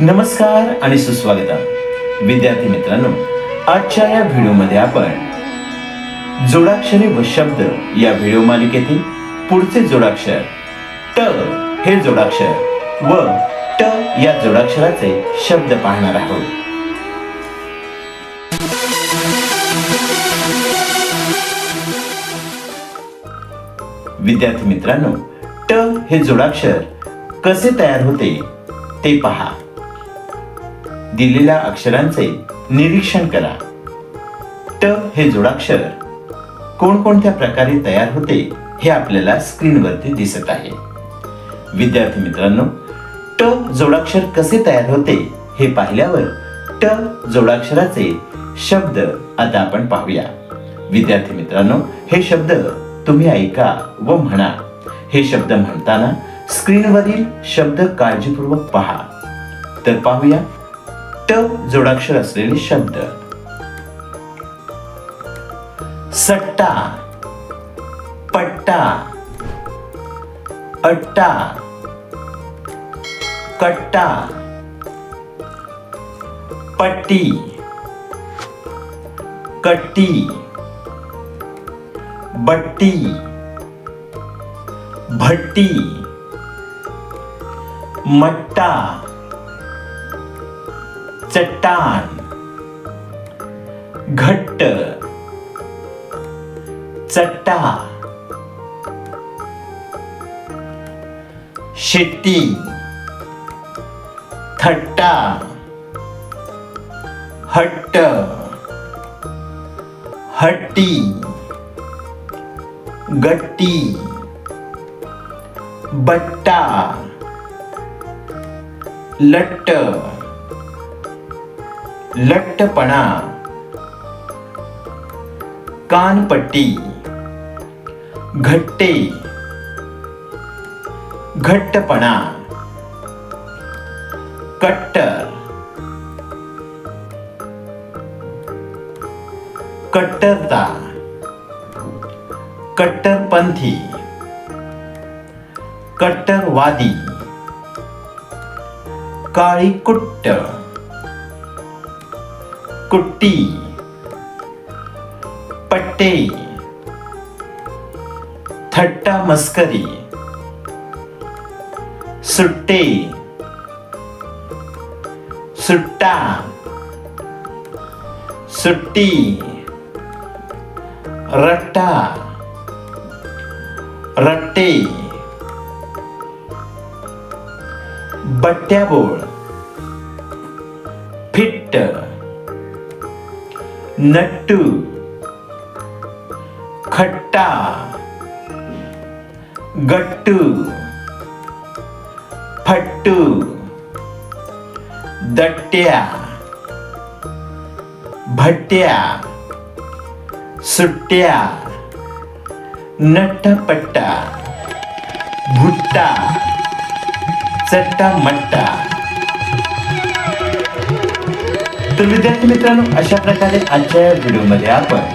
नमस्कार आणि सुस्वागतम. विद्यार्थी मित्रांनो आजच्या या व्हिडिओमध्ये आपण जोडाक्षरे व शब्द या व्हिडिओ मालिकेतील पुढचे जोडाक्षर ट हे जोडाक्षर व ट या जोडाक्षराचे शब्द पाहणार आहोत. विद्यार्थी मित्रांनो ट हे जोडाक्षर कसे तयार होते ते पहा. दिलेल्या अक्षरांचे निरीक्षण करा. ट हे जोडाक्षर कोणकोणत्या प्रकारे तयार होते हे आपल्याला स्क्रीनवरती दिसत आहे. विद्यार्थी मित्रांनो ट जोडाक्षर कसे तयार होते हे पाहिल्यावर ट जोडाक्षराचे शब्द आता आपण पाहूया. विद्यार्थी मित्रांनो हे शब्द तुम्ही ऐका व म्हणा. हे शब्द म्हणताना स्क्रीनवरील शब्द काळजीपूर्वक पहा. तर पाहूया ट जोडाक्षर असलेले शब्द. सट्टा पट्टा अट्टा कट्टा पट्टी कट्टी बट्टी भट्टी मट्टा चट्टान घट्ट चट्टा शेट्टी थट्टा हट्ट हट्टी गट्टी बट्टा लट्ट. लट्टपणा। कानपट्टी। घट्टे। घट्टपणा। कट्टर। कट्टरता। कट्टरपंथी। कट्टरवादी। काळी कुट्ट पट्टे थट्टा मस्करी सुट्टे सुट्टा सुट्टी रट्टा रट्टे बट्ट्याबोळ फिट्ट। नट्टू खट्टा गट्टू फट्टू दट्ट्या भट्ट्या सुट्ट्या नट्टपट्टा भुट्टा चट्टा मट्टा तर विद्यार्थी मित्रांनो अशा प्रकारे आजच्या या व्हिडिओमध्ये आपण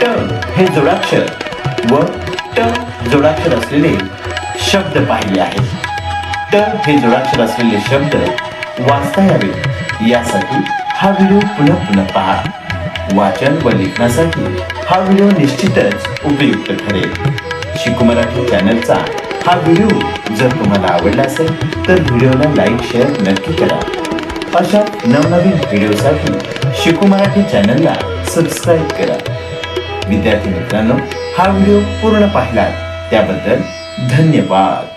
ट हे जोडाक्षर व ट जोडाक्षर असलेले शब्द पाहिले आहेत. ट हे जोडाक्षर असलेले शब्द वाचता यावे यासाठी हा व्हिडिओ पुन्हा पुन्हा पहा. वाचन व लेखनासाठी हा व्हिडिओ निश्चितच उपयुक्त ठरेल. शिकू मराठी चॅनलचा हा व्हिडिओ जर तुम्हाला आवडला असेल तर व्हिडिओला लाईक शेअर नक्की करा. अशा नवनवीन व्हिडिओसाठी शिकू मराठी चॅनलला सबस्क्राईब करा. विद्यार्थी मित्रांनो हा व्हिडिओ पूर्ण पाहिला त्याबद्दल धन्यवाद.